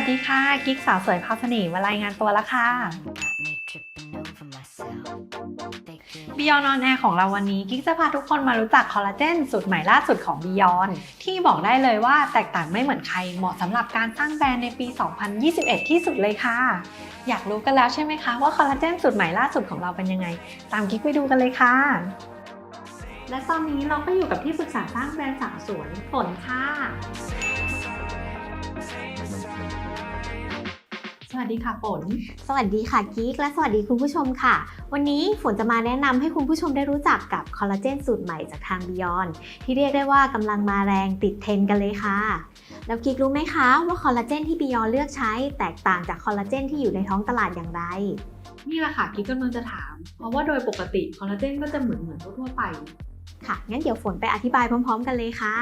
วัสดีค่ะ กิ๊กสาวสวยพาวเสน่มารายงานตัวแล้วค่ะ Beyond On Air ของเราวันนี้กิ๊กจะพาทุกคนมารู้จักคอลลาเจนสูตรใหม่ล่าสุดของ Beyond ที่บอกได้เลยว่าแตกต่างไม่เหมือนใครเหมาะสำหรับการสร้างแบรนด์ในปี 2021 ที่สุดเลยค่ะ อยากรู้กันแล้วใช่ไหมคะว่าคอลลาเจนสูตรใหม่ล่าสุดของเราเป็นยังไง ตามกิ๊กไปดูกันเลยค่ะ และตอนนี้เราก็อยู่กับที่ปรึกษาสร้างแบรนด์สาวสวยฝนค่ะ วัสดีค่ะฝน สวัสดีค่ะกิ๊กและสวัสดีคุณผู้ชมค่ะ วันนี้ฝนจะมาแนะนำให้คุณผู้ชมได้รู้จักกับคอลลาเจนสูตรใหม่จากทาง Beyond ที่เรียกได้ว่ากำลังมาแรงติดเทรนด์กันเลยค่ะ แล้วกิ๊กรู้ไหมคะว่าคอลลาเจนที่ Beyond เลือกใช้แตกต่างจากคอลลาเจนที่อยู่ในท้องตลาดอย่างไรนี่แหละค่ะกิ๊กกำลังจะถาม เพราะว่าโดยปกติคอลลาเจนก็จะเหมือนเหมือนทั่วๆไป ค่ะ งั้นเดี๋ยวฝนไปอธิบายพร้อม ๆ กันเลยค่ะ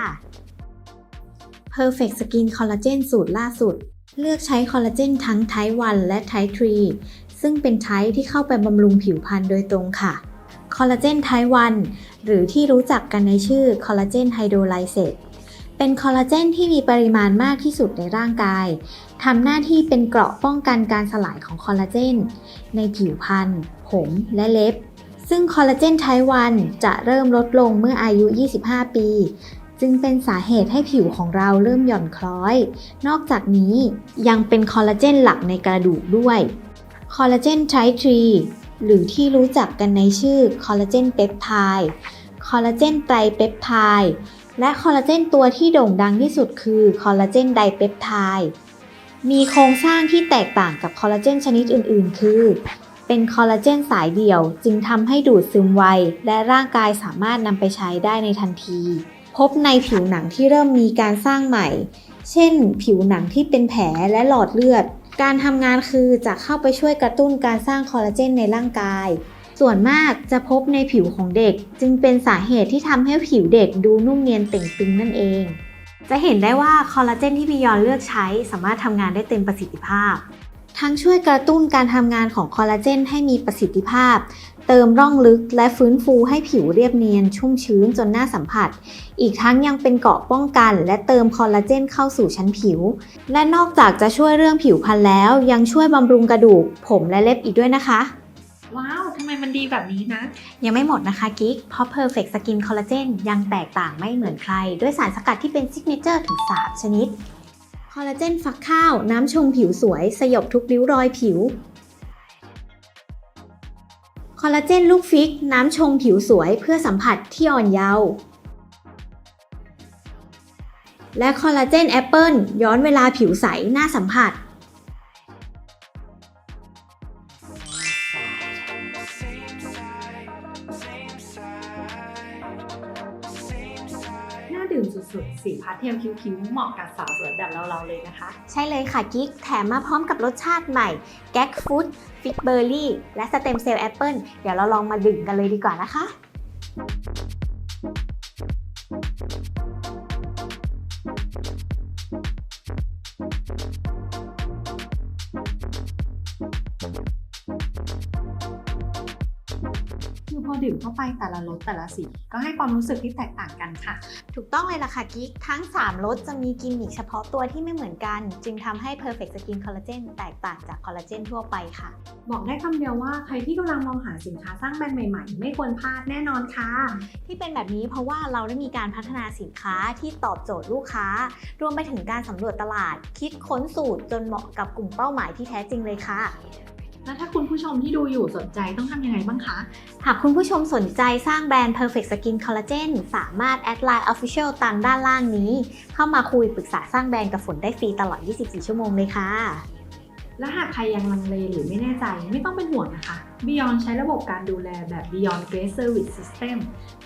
Perfect Skin Collagen สูตรล่าสุด เลือกใช้คอลลาเจนทั้ง Type 1และ Type 3ซึ่งเป็นไทป์ที่เข้าไปบำรุงผิวพรรณโดยตรงค่ะ คอลลาเจน Type 1หรือที่รู้จักกันในชื่อคอลลาเจนไฮโดรไลเซตเป็นคอลลาเจนที่มีปริมาณมากที่สุดในร่างกาย ทำหน้าที่เป็นเกราะป้องกันการสลายของคอลลาเจน ในผิวพรรณ ผมและเล็บ ซึ่งคอลลาเจนไทวันจะเริ่มลดลงเมื่ออายุ 25 ปี จึงเป็นสาเหตุให้ผิวของเราเริ่มหย่อนคล้อย นอกจากนี้ยังเป็นคอลลาเจนหลักในกระดูกด้วย คอลลาเจนไททรีหรือที่รู้จักกันในชื่อคอลลาเจนเปปไทด์คอลลาเจนไตรเปปไทด์และคอลลาเจนตัวที่โด่งดังที่สุดคือคอลลาเจนไดเปปไทด์มีโครงสร้างที่แตกต่างกับคอลลาเจนชนิดอื่น ๆ คือ เป็นคอลลาเจนสายเดี่ยวจึงทำให้ดูดซึมไว และร่างกายสามารถนำไปใช้ได้ในทันที พบในผิวหนังที่เริ่มมีการสร้างใหม่ เช่น ผิวหนังที่เป็นแผลและหลอดเลือด การทำงานคือจะเข้าไปช่วยกระตุ้นการสร้างคอลลาเจนในร่างกาย ส่วนมากจะพบในผิวของเด็ก จึงเป็นสาเหตุที่ทำให้ผิวเด็กดูนุ่มเนียนเต่งตึงนั่นเอง จะเห็นได้ว่าคอลลาเจนที่บิยอนเลือกใช้สามารถทำงานได้เต็มประสิทธิภาพ ทั้งช่วยกระตุ้นการทำงานของคอลลาเจนให้มีประสิทธิภาพ เติมร่องลึกและฟื้นฟูให้ผิวเรียบเนียน ชุ่มชื้นจนน่าสัมผัส อีกทั้งยังเป็นเกราะป้องกัน และเติมคอลลาเจนเข้าสู่ชั้นผิว และนอกจากจะช่วยเรื่องผิวพรรณแล้ว ยังช่วยบำรุงกระดูก ผมและเล็บอีกด้วยนะคะ ว้าว ทำไมมันดีแบบนี้นะ ยังไม่หมดนะคะกิ๊ก เพราะ Perfect Skin Collagen ยังแตกต่างไม่เหมือนใคร ด้วยสารสกัดที่เป็นซิกเนเจอร์ถึง 3 ชนิดค อลลาเจนฟักข้าว น้ำชงผิวสวย สยบทุกริ้วรอยผิว คอลลาเจนลูกฟิก น้ำชงผิวสวยเพื่อสัมผัสที่อ่อนเยาว์ และคอลลาเจนแอปเปิลย้อนเวลาผิวใสน่าสัมผัส ดื่มสุดๆ สีพาสเทลคิ้วๆ เหมาะกับสาวสวยแบบเราๆเลยนะคะ ใช่เลยค่ะกิ๊ก แถมมาพร้อมกับรสชาติใหม่ แก๊กฟูดฟิกเบอร์รี่ และสเต็มเซลล์แอปเปิลเดี๋ยวเราลองมาดื่มกันเลยดีกว่านะคะ ดื่มเข้าไปแต่ละรสแต่ละสีก็ให้ความรู้สึกที่แตกต่างกันค่ะ ถูกต้องเลยล่ะค่ะกิ๊กทั้ง 3รสจะมีกิมมิคเฉพาะตัวที่ไม่เหมือนกัน จึงทำให้ Perfect Skin Collagen แตกต่างจากคอลลาเจนทั่วไปค่ะ บอกได้คำเดียวว่าใครที่กำลังมองหาสินค้าสร้างแบรนด์ใหม่ๆ ไม่ควรพลาดแน่นอนค่ะ ที่เป็นแบบนี้เพราะว่าเราได้มีการพัฒนาสินค้าที่ตอบโจทย์ลูกค้า รวมไปถึงการสำรวจตลาด คิดค้นสูตรจนเหมาะกับกลุ่มเป้าหมายที่แท้จริงเลยค่ะ แล้วถ้าคุณผู้ชมที่ดูอยู่สนใจต้องทำยังไงบ้างคะ หากคุณผู้ชมสนใจสร้างแบรนด์ Perfect Skin Collagen สามารถแอดไลน์ Official ตามด้านล่างนี้ เข้ามาคุยปรึกษาสร้างแบรนด์กับฝนได้ฟรีตลอด 24 ชั่วโมงเลยค่ะ และหากใครยังลังเลหรือไม่แน่ใจไม่ต้องเป็นห่วงนะคะ Beyond ใช้ระบบการดูแลแบบ Beyond Grace Service System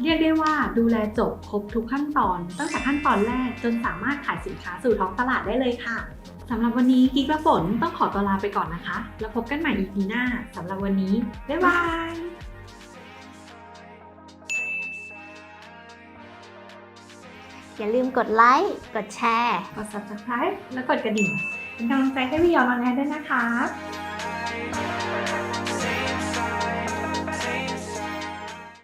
เรียกได้ว่าดูแลจบครบทุกขั้นตอน ตั้งแต่ขั้นตอนแรกจนสามารถขายสินค้าสู่ท้องตลาดได้เลยค่ะ สำหรับวันนี้กิ๊กและฝนต้องขอตัวลาไปก่อนนะคะ แล้วพบกันใหม่ EP หน้าสำหรับวันนี้ บ๊ายบายอย่าลืมกดไลค์ กดแชร์ กด subscribe และกดกระดิ่ง เป็นกำลังใจให้ Beyond มาแน่ด้วยนะคะ